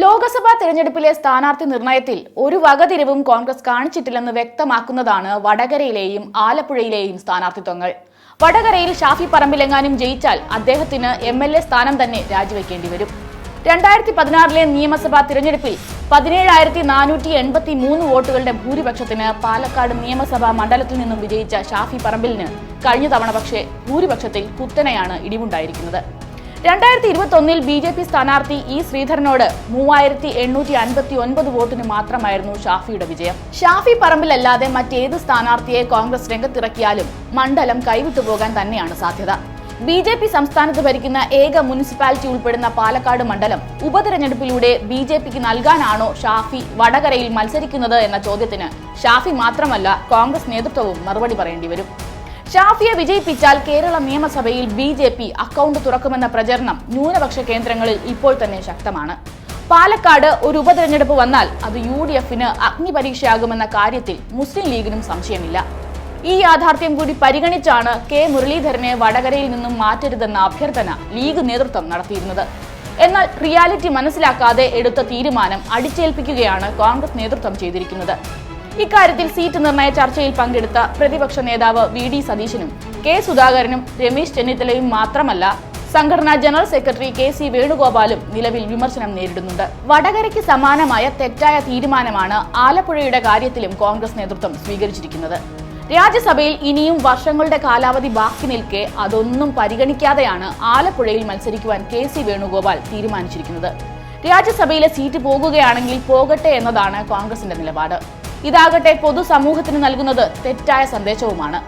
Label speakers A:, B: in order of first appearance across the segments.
A: ലോക്സഭാ തെരഞ്ഞെടുപ്പിലെ സ്ഥാനാർത്ഥി നിർണയത്തിൽ ഒരു വകതിരിവും കോൺഗ്രസ് കാണിച്ചിട്ടില്ലെന്ന് വ്യക്തമാക്കുന്നതാണ് വടകരയിലെയും ആലപ്പുഴയിലെയും സ്ഥാനാർത്ഥിത്വങ്ങൾ. വടകരയിൽ ഷാഫി പറമ്പിലെങ്ങാനും ജയിച്ചാൽ അദ്ദേഹത്തിന് എം എൽ എ സ്ഥാനം തന്നെ രാജിവെക്കേണ്ടി വരും. രണ്ടായിരത്തി പതിനാറിലെ നിയമസഭാ തിരഞ്ഞെടുപ്പിൽ പതിനേഴായിരത്തി നാനൂറ്റി എൺപത്തി മൂന്ന് വോട്ടുകളുടെ ഭൂരിപക്ഷത്തിന് പാലക്കാട് നിയമസഭാ മണ്ഡലത്തിൽ നിന്നും വിജയിച്ച ഷാഫി പറമ്പിലിന് കഴിഞ്ഞ തവണ പക്ഷേ ഭൂരിപക്ഷത്തിൽ കുത്തനെയാണ് ഇടിവുണ്ടായിരിക്കുന്നത്. രണ്ടായിരത്തി ഇരുപത്തി ഒന്നിൽ ബി ജെ പി സ്ഥാനാർത്ഥി ഇ ശ്രീധരനോട് മൂവായിരത്തി എണ്ണൂറ്റി അൻപത്തി ഒൻപത് വോട്ടിന് മാത്രമായിരുന്നു ഷാഫിയുടെ വിജയം. ഷാഫി പറമ്പിലല്ലാതെ മറ്റേത് സ്ഥാനാർത്ഥിയെ കോൺഗ്രസ് രംഗത്തിറക്കിയാലും മണ്ഡലം കൈവിട്ടുപോകാൻ തന്നെയാണ് സാധ്യത. ബി ജെ പി സംസ്ഥാനത്ത് ഭരിക്കുന്ന ഏക മുനിസിപ്പാലിറ്റി ഉൾപ്പെടുന്ന പാലക്കാട് മണ്ഡലം ഉപതെരഞ്ഞെടുപ്പിലൂടെ ബി ജെ പിക്ക് നൽകാനാണോ ഷാഫി വടകരയിൽ മത്സരിക്കുന്നത് എന്ന ചോദ്യത്തിന് ഷാഫി മാത്രമല്ല കോൺഗ്രസ് നേതൃത്വവും മറുപടി പറയേണ്ടി വരും. ഷാഫിയെ വിജയിപ്പിച്ചാൽ കേരള നിയമസഭയിൽ ബി ജെ പി അക്കൗണ്ട് തുറക്കുമെന്ന പ്രചരണം ന്യൂനപക്ഷ കേന്ദ്രങ്ങളിൽ ഇപ്പോൾ തന്നെ ശക്തമാണ്. പാലക്കാട് ഒരു ഉപതെരഞ്ഞെടുപ്പ് വന്നാൽ അത് യു ഡി എഫിന് അഗ്നിപരീക്ഷയാകുമെന്ന കാര്യത്തിൽ മുസ്ലിം ലീഗിനും സംശയമില്ല. ഈ യാഥാർത്ഥ്യം കൂടി പരിഗണിച്ചാണ് കെ മുരളീധരനെ വടകരയിൽ നിന്നും മാറ്റരുതെന്ന അഭ്യർത്ഥന ലീഗ് നേതൃത്വം നടത്തിയിരുന്നത്. എന്നാൽ റിയാലിറ്റി മനസ്സിലാക്കാതെ എടുത്ത തീരുമാനം അടിച്ചേൽപ്പിക്കുകയാണ് കോൺഗ്രസ് നേതൃത്വം ചെയ്തിരിക്കുന്നത്. ഇക്കാര്യത്തിൽ സീറ്റ് നിർണയ ചർച്ചയിൽ പങ്കെടുത്ത പ്രതിപക്ഷ നേതാവ് വി ഡി സതീശനും കെ സുധാകരനും രമേശ് ചെന്നിത്തലയും മാത്രമല്ല സംഘടനാ ജനറൽ സെക്രട്ടറി കെ സി വേണുഗോപാലും നിലവിൽ വിമർശനം നേരിടുന്നുണ്ട്. വടകരയ്ക്ക് സമാനമായ തെറ്റായ തീരുമാനമാണ് ആലപ്പുഴയുടെ കാര്യത്തിലും കോൺഗ്രസ് നേതൃത്വം സ്വീകരിച്ചിരിക്കുന്നത്. രാജ്യസഭയിൽ ഇനിയും വർഷങ്ങളുടെ കാലാവധി ബാക്കി നിൽക്കെ അതൊന്നും പരിഗണിക്കാതെയാണ് ആലപ്പുഴയിൽ മത്സരിക്കുവാൻ കെ സി വേണുഗോപാൽ തീരുമാനിച്ചിരിക്കുന്നത്. രാജ്യസഭയിലെ സീറ്റ് പോകുകയാണെങ്കിൽ പോകട്ടെ എന്നതാണ് കോൺഗ്രസിന്റെ നിലപാട്. ഇതാകട്ടെ പൊതുസമൂഹത്തിന് നൽകുന്നത് തെറ്റായ സന്ദേശവുമാണ്.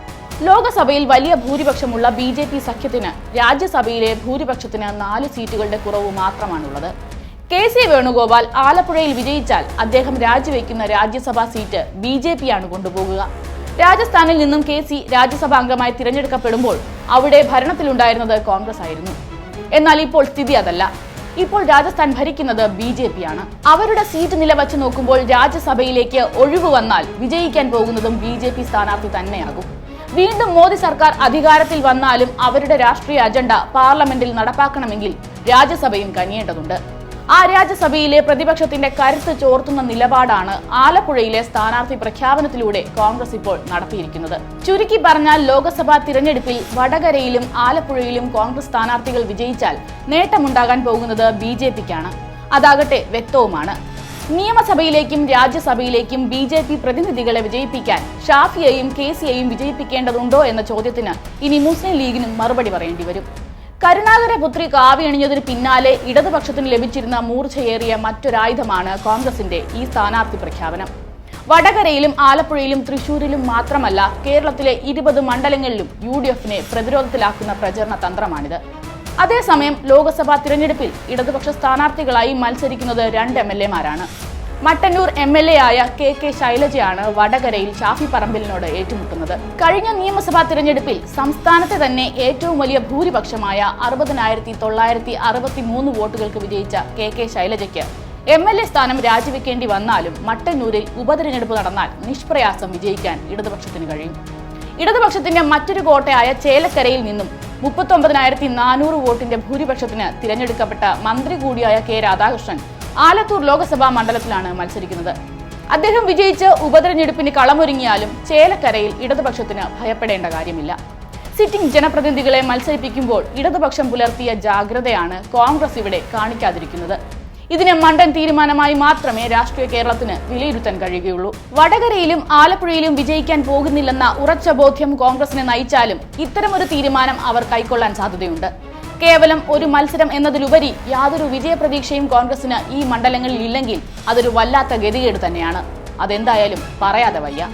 A: ലോകസഭയിൽ വലിയ ഭൂരിപക്ഷമുള്ള ബി ജെ പി സഖ്യത്തിന് രാജ്യസഭയിലെ ഭൂരിപക്ഷത്തിന് നാല് സീറ്റുകളുടെ കുറവ് മാത്രമാണുള്ളത്. കെ സി വേണുഗോപാൽ ആലപ്പുഴയിൽ വിജയിച്ചാൽ അദ്ദേഹം രാജിവെക്കുന്ന രാജ്യസഭാ സീറ്റ് ബി ജെ പി ആണ് കൊണ്ടുപോകുക. രാജസ്ഥാനിൽ നിന്നും കെ സി രാജ്യസഭാ അംഗമായി തിരഞ്ഞെടുക്കപ്പെടുമ്പോൾ അവിടെ ഭരണത്തിലുണ്ടായിരുന്നത് കോൺഗ്രസ് ആയിരുന്നു. എന്നാൽ ഇപ്പോൾ സ്ഥിതി അതല്ല. ഇപ്പോൾ രാജസ്ഥാൻ ഭരിക്കുന്നത് ബി ജെ പി ആണ്. അവരുടെ സീറ്റ് നില വച്ച് നോക്കുമ്പോൾ രാജ്യസഭയിലേക്ക് ഒഴിവ് വന്നാൽ വിജയിക്കാൻ പോകുന്നതും ബി ജെ പി സ്ഥാനാർത്ഥി തന്നെയാകും. വീണ്ടും മോദി സർക്കാർ അധികാരത്തിൽ വന്നാലും അവരുടെ രാഷ്ട്രീയ അജണ്ട പാർലമെന്റിൽ നടപ്പാക്കണമെങ്കിൽ രാജ്യസഭയും കനിയേണ്ടതുണ്ട്. ആ രാജ്യസഭയിലെ പ്രതിപക്ഷത്തിന്റെ കരുത്ത് ചോർത്തുന്ന നിലപാടാണ് ആലപ്പുഴയിലെ സ്ഥാനാർത്ഥി പ്രഖ്യാപനത്തിലൂടെ കോൺഗ്രസ് ഇപ്പോൾ നടത്തിയിരിക്കുന്നത്. ചുരുക്കി പറഞ്ഞാൽ ലോക്സഭാ തിരഞ്ഞെടുപ്പിൽ വടകരയിലും ആലപ്പുഴയിലും കോൺഗ്രസ് സ്ഥാനാർത്ഥികൾ വിജയിച്ചാൽ നേട്ടമുണ്ടാകാൻ പോകുന്നത് ബി ജെ പിക്കാണ്. അതാകട്ടെ വ്യക്തവുമാണ്. നിയമസഭയിലേക്കും രാജ്യസഭയിലേക്കും ബി ജെ പി പ്രതിനിധികളെ വിജയിപ്പിക്കാൻ ഷാഫിയെയും കെ സിയെയും വിജയിപ്പിക്കേണ്ടതുണ്ടോ എന്ന ചോദ്യത്തിന് ഇനി മുസ്ലിം ലീഗിനും മറുപടി പറയേണ്ടി വരും. കരുണാകര പുത്രി കാവി അണിഞ്ഞതിന് പിന്നാലെ ഇടതുപക്ഷത്തിന് ലഭിച്ചിരുന്ന മൂർച്ചയേറിയ മറ്റൊരായുധമാണ് കോൺഗ്രസിന്റെ ഈ സ്ഥാനാർത്ഥി പ്രഖ്യാപനം. വടകരയിലും ആലപ്പുഴയിലും തൃശൂരിലും മാത്രമല്ല കേരളത്തിലെ ഇരുപത് മണ്ഡലങ്ങളിലും യു ഡി എഫിനെ പ്രതിരോധത്തിലാക്കുന്ന പ്രചരണ തന്ത്രമാണിത്. അതേസമയം ലോക്സഭാ തിരഞ്ഞെടുപ്പിൽ ഇടതുപക്ഷ സ്ഥാനാർത്ഥികളായി മത്സരിക്കുന്നത് രണ്ട് എം എൽ എമാരാണ് മട്ടന്നൂർ എം എൽ എ ആയ കെ കെ ശൈലജയാണ് വടകരയിൽ ഷാഫി പറമ്പിലിനോട് ഏറ്റുമുട്ടുന്നത്. കഴിഞ്ഞ നിയമസഭാ തിരഞ്ഞെടുപ്പിൽ സംസ്ഥാനത്തെ തന്നെ ഏറ്റവും വലിയ ഭൂരിപക്ഷമായ അറുപതിനായിരത്തി തൊള്ളായിരത്തി അറുപത്തി മൂന്ന് വോട്ടുകൾക്ക് വിജയിച്ച കെ കെ ശൈലജയ്ക്ക് എം എൽ എ സ്ഥാനം രാജിവെക്കേണ്ടി വന്നാലും മട്ടന്നൂരിൽ ഉപതെരഞ്ഞെടുപ്പ് നടന്നാൽ നിഷ്പ്രയാസം വിജയിക്കാൻ ഇടതുപക്ഷത്തിന് കഴിയും. ഇടതുപക്ഷത്തിന്റെ മറ്റൊരു കോട്ടയായ ചേലക്കരയിൽ നിന്നും മുപ്പത്തൊമ്പതിനായിരത്തി നാനൂറ് വോട്ടിന്റെ ഭൂരിപക്ഷത്തിന് തിരഞ്ഞെടുക്കപ്പെട്ട മന്ത്രി കൂടിയായ കെ രാധാകൃഷ്ണൻ ആലത്തൂർ ലോക്സഭാ മണ്ഡലത്തിലാണ് മത്സരിക്കുന്നത്. അദ്ദേഹം വിജയിച്ച് ഉപതെരഞ്ഞെടുപ്പിന് കളമൊരുങ്ങിയാലും ചേലക്കരയിൽ ഇടതുപക്ഷത്തിന് ഭയപ്പെടേണ്ട കാര്യമില്ല. സിറ്റിംഗ് ജനപ്രതിനിധികളെ മത്സരിപ്പിക്കുമ്പോൾ ഇടതുപക്ഷം പുലർത്തിയ ജാഗ്രതയാണ് കോൺഗ്രസ് ഇവിടെ കാണിക്കാതിരിക്കുന്നത്. ഇതിനെ മണ്ടൻ തീരുമാനമായി മാത്രമേ രാഷ്ട്രീയ കേരളത്തിന് വിലയിരുത്താൻ കഴിയുകയുള്ളൂ. വടകരയിലും ആലപ്പുഴയിലും വിജയിക്കാൻ പോകുന്നില്ലെന്ന ഉറച്ച ബോധ്യം കോൺഗ്രസിനെ നയിച്ചാലും ഇത്തരമൊരു തീരുമാനം അവർ കൈക്കൊള്ളാൻ സാധ്യതയുണ്ട്. കേവലം ഒരു മത്സരം എന്നതിലുപരി യാതൊരു വിജയപ്രതീക്ഷയും കോൺഗ്രസിന് ഈ മണ്ഡലങ്ങളിൽ ഇല്ലെങ്കിൽ അതൊരു വല്ലാത്ത ഗതികേട് തന്നെയാണ്. അതെന്തായാലും പറയാതെ വയ്യ.